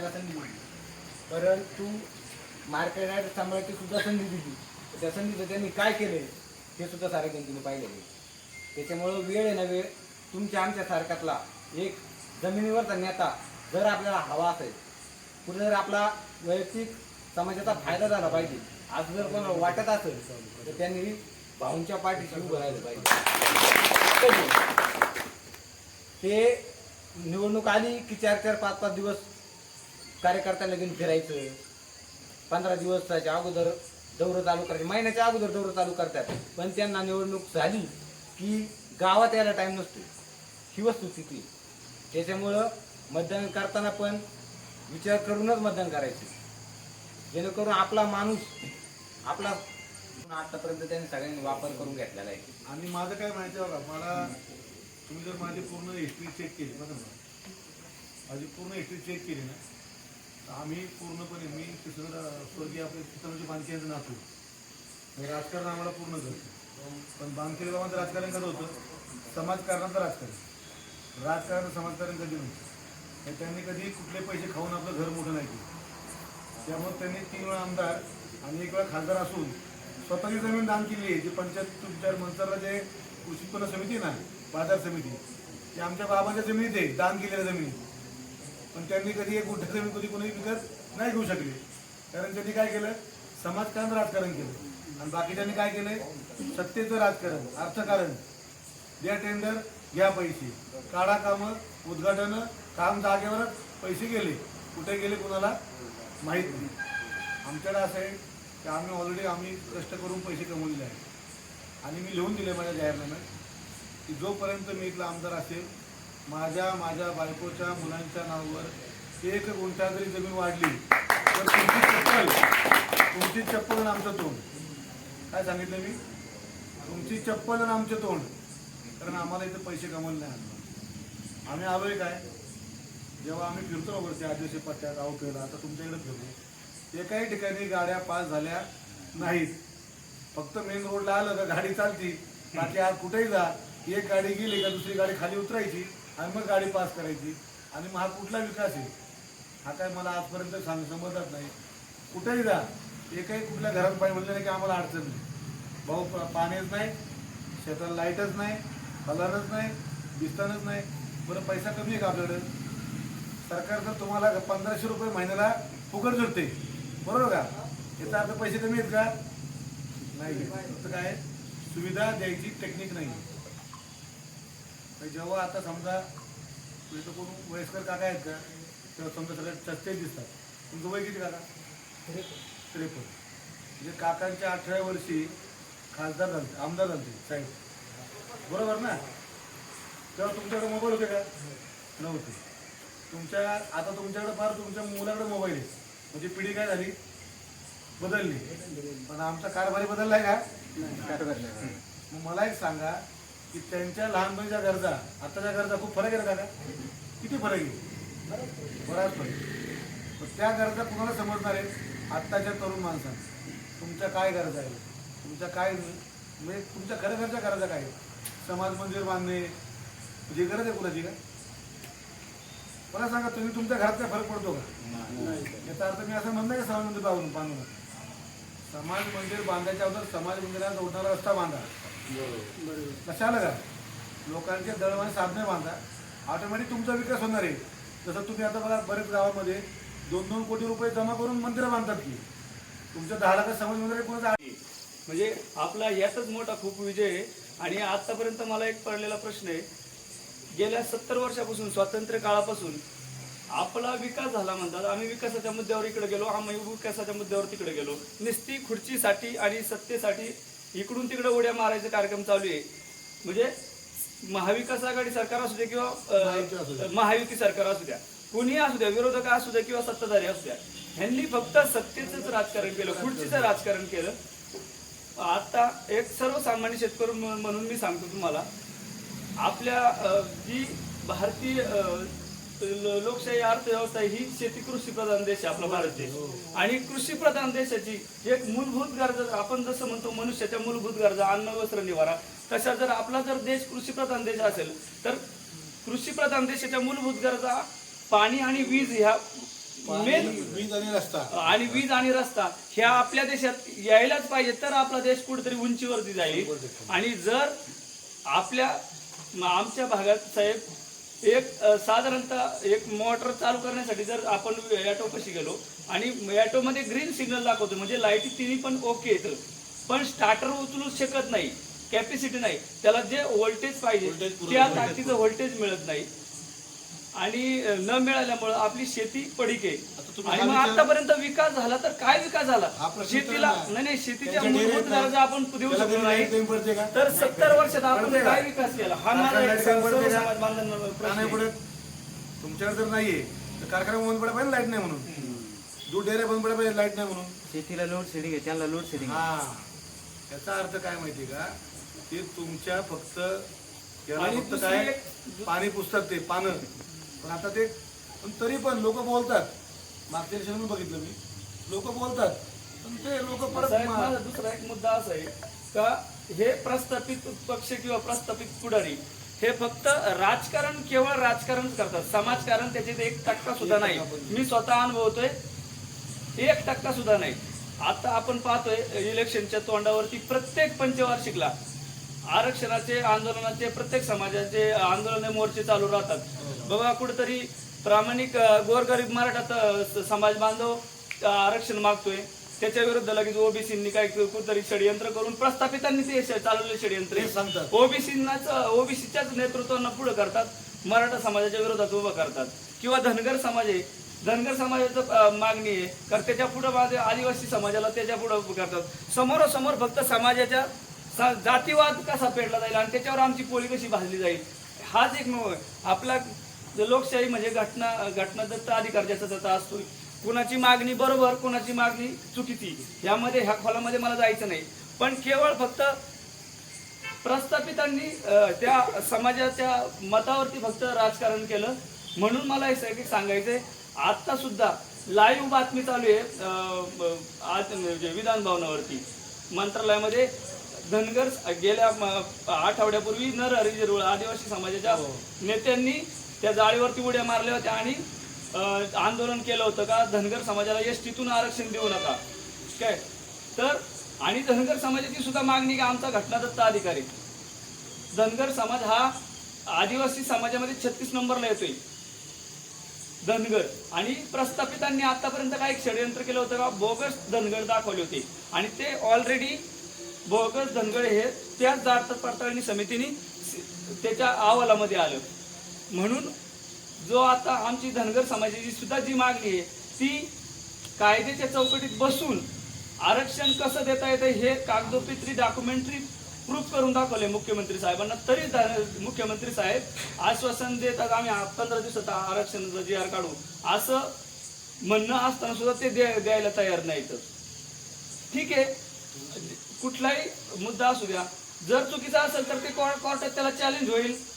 त्याला संधी दिली. परंतु मार्केट राईट सांभाळायची सुद्धा संधी दिली. त्या संधीचं त्यांनी काय केले हे सुद्धा सारे जनतेने पाहिलेले त्याच्यामुळं वेळ आहे ना वेळ तुमच्या आमच्या सारख्यातला एक जमिनीवरचा नेता जर आपल्याला हवा असेल कुठे जर आपला वैयक्तिक समाजाचा फायदा झाला पाहिजे आज जर कोणाला वाटत असेल तर त्यांनी भाऊंच्या पाठीशी उभं राहिलं पाहिजे. ते निवडणूक आली की चार चार पाच पाच दिवस कार्यकर्त्यांना घेऊन फिरायचं. पंधरा दिवसाच्या अगोदर दौरं चालू करायचे. महिन्याच्या अगोदर दौरं चालू करतात. पण त्यांना निवडणूक झाली की गावात यायला टाईम नसतो ही वस्तुस्थिती त्याच्यामुळं मतदान करताना पण विचार करूनच मतदान करायचे. जेणेकरून आपला माणूस आपला आतापर्यंत त्यांनी सगळ्यांनी वापर करून घेतलेला आहे. आणि माझं काय माहिती आहे बघा मला तुम्ही जर माझी पूर्ण हिस्ट्री चेक केली बघा माझी पूर्ण हिस्ट्री चेक केली ना आम्ही पूर्णपणे मी तिसरं स्वर्गीय आपले चित्रजी बांधके यांचं नातू. हे राजकारण आम्हाला पूर्ण करतो. पण बांधके गावात राजकारण कसं होतं? समाजकारणाचं राजकारण. राजकारण समाजकारण कधी नव्हतं. त्यांनी कधी कुठले पैसे खाऊन आपलं घर मोठं नाही केलं. त्यामुळे त्यांनी तीन वेळा आमदार आणि एक वेळा खासदार असून स्वतःची जमीन दान केली आहे. जी पंचायत तुमच्या मनसरला जे कृषी उत्पन्न समिती ना बाजार समिती ते आमच्या बाबाच्या जमिनीत आहे दान केलेल्या जमिनीत. पण त्यांनी कधी एक गुंठ जमीन कधी कोणी विकत नाही घेऊ शकले. कारण त्यांनी काय केलं? समाजकारण राजकारण केलं. आणि बाकीच्यांनी काय केलंय? सत्तेचं राजकारण अर्थकारण. द्या टेंडर घ्या पैसे. काढा कामं उद्घाटन काम जागेवरच पैसे गेले. कुठे गेले कुणाला? माहीत नाही. आमच्याकडे असं आहे की आम्ही ऑलरेडी आम्ही कष्ट करून पैसे कमवलेले आहेत. आणि मी लिहून दिले माझ्या जाहीरनाम्यात की जोपर्यंत मी इथला आमदार असेल माझ्या माझ्या बायकोच्या मुलांच्या नावावर एक गुंठा जरी जमीन वाढली तर तुमची चप्पल तुमची चप्पल आणि आमचं तोंड. काय सांगितलं मी? तुमची चप्पल आणि आमचं तोंड. कारण आम्हाला इथं पैसे कमवले नाही आम्हाला. आम्ही आलोय काय? जेव्हा आम्ही फिरतो वरती आदिवासी पट्ट्यात अवकेला आता तुमच्याकडे फिरतो. एकाही ठिकाणी गाड्या पास झाल्या नाहीत. फक्त मेन रोडला आलं का गाडी चालती. बाकी आज कुठेही जा. एक गाडी गेली का दुसरी गाडी खाली उतरायची. आणि मग गाडी पास करायची. आणि मग हा कुठला विकास आहे? हा काय मला आजपर्यंत सांग समजत नाही. कुठेही जा. एकही कुठल्या घरात पाणी म्हणलं नाही की आम्हाला अडचण नाही. भाऊ पाणीच नाही शेतात लाईटच नाही कलरच नाही दिसतानच नाही. बरं पैसा कमी आहे का आपल्याकडं? सरकार जर तुम्हाला पंधराशे रुपये महिन्याला फुकट जोडते. बरोबर का? याचा अर्थ पैसे कमी आहेत का? नाही. फक्त काय? सुविधा द्यायची टेक्निक नाही. आहे जेव्हा आता समजा इथं कोण वयस्कर काका आहेत का तेव्हा समजा सगळे चस्ते दिसतात. तुमचं वय किती काका? त्रेपन्न. म्हणजे काकांच्या अठराव्या वर्षी खासदार झाले आमदार झाले साहेब. बरोबर ना? तेव्हा तुमच्याकडे मोबाईल होते का? नव्हते. तुमच्या आता तुमच्याकडे फार तुमच्या मुलाकडे मोबाईल आहे. म्हणजे पिढी काय झाली? बदलली. पण आमचा कारभारी बदललाय का? मग मला एक सांगा की त्यांच्या लहानपणीच्या गरजा आताच्या गरजा खूप फरक आहे का किती फरक आहे? बराच फरक त्या गरजा कुणाला समजणार आहेत? आत्ताच्या तरुण माणसांना तुमच्या काय गरजा आहे तुमच्या काय म्हणजे तुमच्या खऱ्या घरच्या गरजा काय आहेत? समाज मंदिर बांधणे जी म्हणजे गरज आहे कुणाची का? मला सांगा तुम्ही तुमच्या घरात काय फरक पडतो का? याचा अर्थ मी असं म्हणणं की समाज मंदिर बांधून बांधून समाज मंदिर बांधायच्या अगोदर समाज मंदिरात जोडणारा रस्ता बांधा. कशाला का? लोकांचे दळवाने साधने बांधा ऑटोमॅटिक तुमचा विकास होणार आहे. जसं तुम्ही आता बघा बरेच गावामध्ये दोन दोन कोटी रुपये जमा करून मंदिरं बांधतात की. तुमच्या दहा लाखात समाज मंदिर आहे, म्हणजे आपला याचाच मोठा खूप विजय आहे. आणि आतापर्यंत मला एक पडलेला प्रश्न आहे. गेल्या सत्तर वर्षापासून स्वातंत्र्य काळापासून आपला विकास झाला म्हणतात. आम्ही विकासाच्या मुद्द्यावर इकडे गेलो आम्ही विकासाच्या मुद्द्यावर तिकडे गेलो. निस्ती खुर्चीसाठी आणि सत्तेसाठी इकडून तिकडे उड्या मारायचा कार्यक्रम चालू आहे म्हणजे महाविकास आघाडी सरकार असू दे किंवा महायुती द्या. सरकार असू द्या कुणीही असू द्या विरोधक असू द्या किंवा सत्ताधारी असू द्या ह्यांनी फक्त सत्तेचंच राजकारण केलं खुर्चीचं राजकारण केलं आता एक सर्वसामान्य शेतकरी म्ह- म्हणून मी सांगतो तुम्हाला आपल्या जी भारतीय लोकशाही अर्थव्यवस्था ही शेती कृषी प्रधान देश आहे आपला भारत देश. आणि कृषी प्रधान देशाची एक मूलभूत गरजा आपण जसं म्हणतो मनुष्याच्या मूलभूत गरजा अन्न वस्त्र निवारा तशा जर आपला जर देश कृषी प्रधान देश असेल तर कृषी प्रधान देशाच्या मूलभूत गरजा पाणी आणि वीज ह्या मेन वीज आणि रस्ता. आणि वीज आणि रस्ता ह्या आपल्या देशात यायलाच पाहिजे तर आपला देश कुठेतरी उंचीवरती जाईल. आणि जर आपल्या आमच्या भागात साहेब एक साधारणतः एक मोटर चालू करण्यासाठी जर आपण ॲटो कशी गेलो आणि ॲटो मध्ये ग्रीन सिग्नल दाखवतो म्हणजे लाईटी तिन्ही पण ओके येतं पण स्टार्टर उचलूच शकत नाही कॅपॅसिटी नाही त्याला जे व्होल्टेज पाहिजे त्या ताकदीचं व्होल्टेज मिळत नाही. आणि न मिळाल्यामुळं आपली शेती पडीक. आहे आता तुम्ही आणि मग आतापर्यंत विकास झाला तर काय विकास झाला? शेतीला. नाही. नाही शेतीच्या मूलभूत गरजा आपण देऊ शकलो नाही. तर सत्तर वर्षात आपण? काय विकास केला? हा माझा तुमच्याकडे जर नाहीये. तर कारखाना बंद पडायला पाहिजे लाइट नाही म्हणून. दूध डेअऱ्या बंद पडायला पाहिजे लाइट नाही म्हणून. शेतीला लोड शेडिंग आहे त्यांना लोड शेडिंग हा. याचा अर्थ काय माहिती का? ते तुमच्या फक्त काय? पाणी पुसतात ते पानं. पण आता ते पण तरी पण लोक बोलतात. मागच्या दिवशी मी बघितलं मी. लोक बोलतात. पण ते लोक परत साहेब, मा- माझा दुसरा एक मुद्दा असा आहे का हे प्रस्थापित पक्ष किंवा प्रस्थापित पुढारी हे फक्त राजकारण केवळ राजकारणच करतात. समाजकारण त्याच्यात एक टक्का सुद्धा नाही. मी स्वतः अनुभवतोय एक टक्का सुद्धा नाही. आता आपण पाहतोय इलेक्शनच्या तोंडावरती प्रत्येक पंचवार्षिकला आरक्षणाचे आंदोलनाचे प्रत्येक समाजाचे आंदोलन मोर्चे चालू राहतात. बघा कुठेतरी प्रामाणिक गोरगरीब मराठा समाज बांधव आरक्षण मागतोय. त्याच्या विरुद्ध लगेच ओबीसींनी काय कुठतरी षडयंत्र करून प्रस्थापितांनी ते चालवले षडयंत्र सांगतात. ओबीसीनाच ओबीसीच्याच नेतृत्वांना पुढे करतात. मराठा समाजाच्या विरोधात उभं करतात. किंवा धनगर समाज आहे. धनगर समाजाचं मागणी आहे. कारण त्याच्या पुढे आदिवासी समाजाला त्याच्या पुढे उभं करतात. समोरासमोर फक्त समाजाच्या जातीवाद कसा पेटला जाईल आणि त्याच्यावर आमची पोळी कशी भाजली जाईल? हाच एक आपला ज- लोकशाही म्हणजे घटना घटनादत्त अधिकार ज्याचा त्याचा असतो कुणाची मागणी बरोबर कुणाची मागणी चुकीची यामध्ये ह्या खोलामध्ये मला जायचं नाही. पण केवळ फक्त प्रस्थापितांनी त्या समाजाच्या मतावरती फक्त राजकारण केलं. म्हणून मला हे सगळं सांगायचंय. आता सुद्धा लाईव्ह बातमी चालू आहे आज म्हणजे विधान भवनावरती. मंत्रालयामध्ये धनगर गेल्या आठवड्यापूर्वी नरहरी जिरवळ आदिवासी समाजाच्या नेत्यांनी त्या जाळीवरती उड्या मारल्या होत्या आणि आंदोलन केलं होतं का धनगर समाजाला एस टीतून आरक्षण देऊ नका. काय? तर आणि धनगर समाजाची सुद्धा मागणी का आमचा घटनादत्त अधिकारी. धनगर समाज हा आदिवासी समाजामध्ये छत्तीस नंबरला येतोय. धनगर. आणि प्रस्थापितांनी आतापर्यंत काय षडयंत्र केलं होतं का? बोगस धनगर दाखवले होते. आणि ते ऑलरेडी बोगस धनगर हे त्याच जात पडताळणी समितीने त्याच्या अहवालामध्ये आलं. म्हणून जो आता आमची धनगर समाजाची सुद्धा जी मागणी आहे ती कायद्याच्या चौकटीत बसून आरक्षण कसं देता येतं हे कागदोपत्री डॉक्युमेंटरी प्रूफ करून दाखवले मुख्यमंत्री साहेबांना. तरी ध- मुख्यमंत्री साहेब आश्वासन देतात आम्ही पंधरा दिवसात आरक्षणाचा जी आर काढू. असं म्हणणं असताना सुद्धा ते द्यायला तयार नाहीत. ठीक आहे. कुठलाही मुद्दा असू द्या. जर चुकीचा असेल तर ते कोर्टात त्याला चॅलेंज होईल.